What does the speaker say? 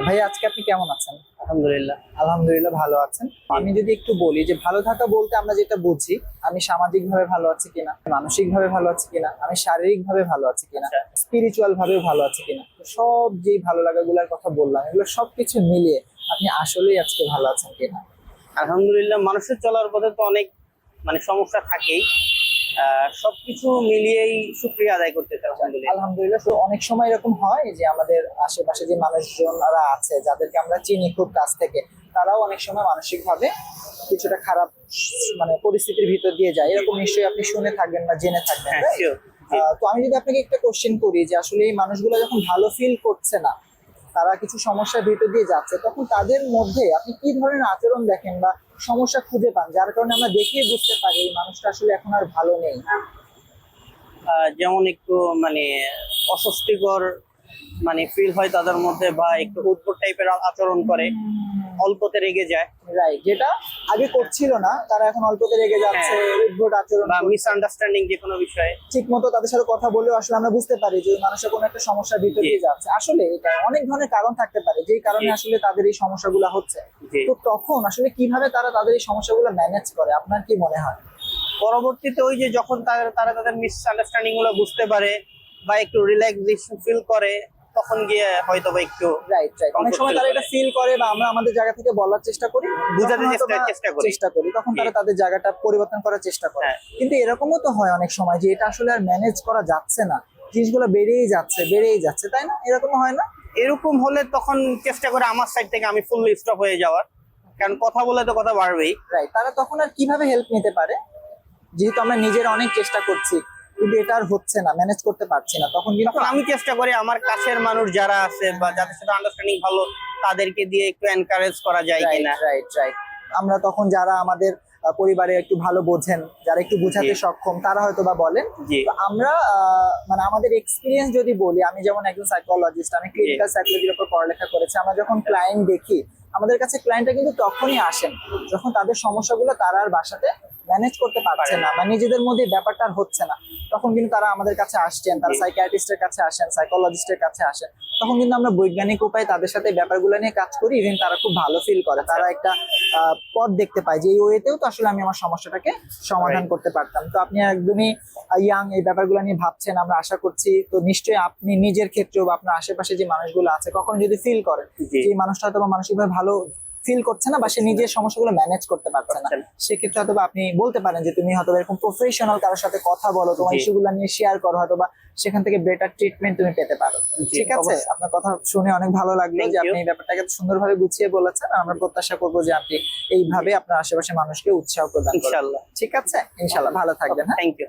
ভাই আজকে আপনি কেমন আছেন? আলহামদুলিল্লাহ। আলহামদুলিল্লাহ ভালো আছেন। আমি যদি একটু বলি যে ভালো থাকা বলতে আমরা যেটা বুঝি আমি সামাজিক ভাবে ভালো আছি কিনা মানসিক ভাবে ভালো আছি কিনা আমি শারীরিক ভাবে ভালো আছি কিনা আচ্ছা। স্পিরিচুয়াল ভাবে ভালো আছি কিনা সব যেই ভালো লাগা লাগাগুলোর কথা বললাম এগুলো সবকিছু মিলিয়ে আপনি আসলেই আজকে ভালো আছেন কিনা? আলহামদুলিল্লাহ মানুষের চলার পথে তো অনেক মানে সমস্যা থাকেই। সবকিছু মিলিয়েই শুক্রিয়া আদায় করতে আলহামদুলিল্লাহ। আলহামদুলিল্লাহ তো অনেক সময় এরকম হয় যে আমাদের আশেপাশে যে মানুষজনরা আছে যাদেরকে আমরা চিনি খুব কাছ থেকে তারাও অনেক সময় মানসিক ভাবে কিছুটা খারাপ মানে পরিস্থিতির ভিতর দিয়ে যায়। এরকম নিশ্চয়ই আপনি শুনে থাকবেন বা জেনে থাকবেন হ্যাঁ তো আমি যদি আপনাকে একটা কোশ্চেন করি যে আসলে এই মানুষগুলো যখন ভালো ফিল করছে না তারা কিছু সমস্যার ভিতর দিয়ে যাচ্ছে, তখন তাদের মধ্যে আপনি কি ধরনের আচরণ দেখেন বা সমস্যা খুঁজে পান? যার কারণে আমরা দেখিয়ে বুঝতে পারি এই মানুষটা আসলে এখন আর ভালো নেই। যেমন একটু মানে অস্বস্তিকর মানে ফিল হয় তাদের মধ্যে বা একটু উদ্ভট টাইপের আচরণ করে। অল্পতে রেগে যায়। রাইট যেটা আগে করছিল না তারা এখন অল্পতে রেগে যাচ্ছে উদ্ভট আচরণ বা। মিসআন্ডারস্ট্যান্ডিং যে কোনো বিষয়ে। ঠিক মতো তাদের সাথে কথা বলেও আসলে আমরা বুঝতে পারি যে মানুষের কোনো একটা সমস্যার ভিতর। দিয়ে যাচ্ছে। আসলে এটা অনেক ধরনের কারণ থাকতে পারে যেই কারণে আসলে তাদের এই সমস্যাগুলো হচ্ছে। তো তখন আসলে কীভাবে তারা তাদের এই সমস্যাগুলো ম্যানেজ করে আপনার কি মনে হয়? পরবর্তীতে ওই যে যখন তারা তারা তাদের মিসআন্ডারস্ট্যান্ডিংগুলো বুঝতে পারে বা একটু রিল্যাক্সেশন ফিল করে তখন গিয়ে হয়তো বা একটু রাইট রাইট অনেক সময় তারা এটা ফিল করে বা আমরা আমাদের জায়গা থেকে বলার চেষ্টা করি বোঝাতে চেষ্টা- করি। চেষ্টা করি। তখন তারা তাদের জায়গাটা পরিবর্তন করার চেষ্টা করে। হ্যাঁ। কিন্তু এরকমও তো হয় অনেক সময় যে এটা আসলে আর ম্যানেজ করা যাচ্ছে না। জিনিসগুলো বেড়েই যাচ্ছে বেড়েই যাচ্ছে তাই না? এরকম হয় না? এরকম হলে তখন চেষ্টা করে আমার সাইড থেকে আমি ফুল স্টপ হয়ে যাওয়ার। কারণ কথা বলে তো কথা বাড়বেই। রাইট তারা তখন আর কীভাবে হেল্প নিতে পারে? যেহেতু আমরা নিজের অনেক চেষ্টা করছি। কিন্তু এটা আর হচ্ছে না ম্যানেজ করতে পারছি না। তখন কিন্তু আমি চেষ্টা করি আমার কাছের মানুষ যারা আছে বা যাদের সাথে আন্ডারস্ট্যান্ডিং ভালো তাদেরকে দিয়ে একটু এনকারেজ করা যায় কিনা। রাইট রাইট আমরা তখন যারা আমাদের পরিবারে একটু ভালো বোঝেন যারা একটু বোঝাতে সক্ষম তারা হয়তো বা বলেন। আমরা মানে আমাদের এক্সপিরিয়েন্স যদি বলি আমি যেমন একজন সাইকোলজিস্ট আমি ক্লিনিক্যাল সাইকোলজির উপর পড়ালেখা করেছি আমরা যখন ক্লায়েন্ট দেখি আমাদের কাছে ক্লায়েন্টরা কিন্তু তখনই আসেন যখন তাদের সমস্যাগুলো তারা আর বাসাতে ম্যানেজ করতে পারছে না বা নিজেদের মধ্যে ব্যাপারটা আর হচ্ছে না। তখন কিন্তু তারা আমাদের কাছে আসছেন তারা। সাইকিয়াট্রিস্টের কাছে আসেন সাইকোলজিস্টের কাছে আসেন। তখন কিন্তু আমরা বৈজ্ঞানিক উপায়ে তাদের সাথে ব্যাপারগুলো নিয়ে কাজ করি ইভেন তারা খুব ভালো ফিল করে। তারা একটা আহ, পথ দেখতে পায় যে এই ওয়েতেও তো আসলে আমি আমার সমস্যাটাকে সমাধান করতে পারতাম। তো আপনি একদমই ইয়াং এই ব্যাপারগুলো নিয়ে ভাবছেন আমরা আশা করছি তো নিশ্চয়ই আপনি নিজের ক্ষেত্রেও বা আপনার আশেপাশে যে মানুষগুলো আছে কখনো যদি ফিল করেন যে এই মানুষটা হয়তো মানসিকভাবে ভালো ফিল করছে না বা সে নিজের সমস্যাগুলো ম্যানেজ করতে পারছে না। সেক্ষেত্রে হয়তো আপনি বলতে পারেন যে তুমি হয়তো এরকম প্রফেশনাল কারোর সাথে কথা বলো তোমার ইস্যুগুলো নিয়ে শেয়ার করো হয়তো বা সেখান থেকে বেটার ট্রিটমেন্ট তুমি পেতে পারো। ঠিক আছে? আপনার কথা শুনে অনেক ভালো লাগল যে আপনি এই ব্যাপারটাকে সুন্দরভাবে গুছিয়ে বলেছেন। আমরা প্রত্যাশা করব যে আপনি এইভাবে আপনার আশেপাশে মানুষকে উৎসাহ প্রদান করবেন ইনশাআল্লাহ ঠিক আছে? ইনশাল্লাহ ভালো থাকবেন থ্যাংক ইউ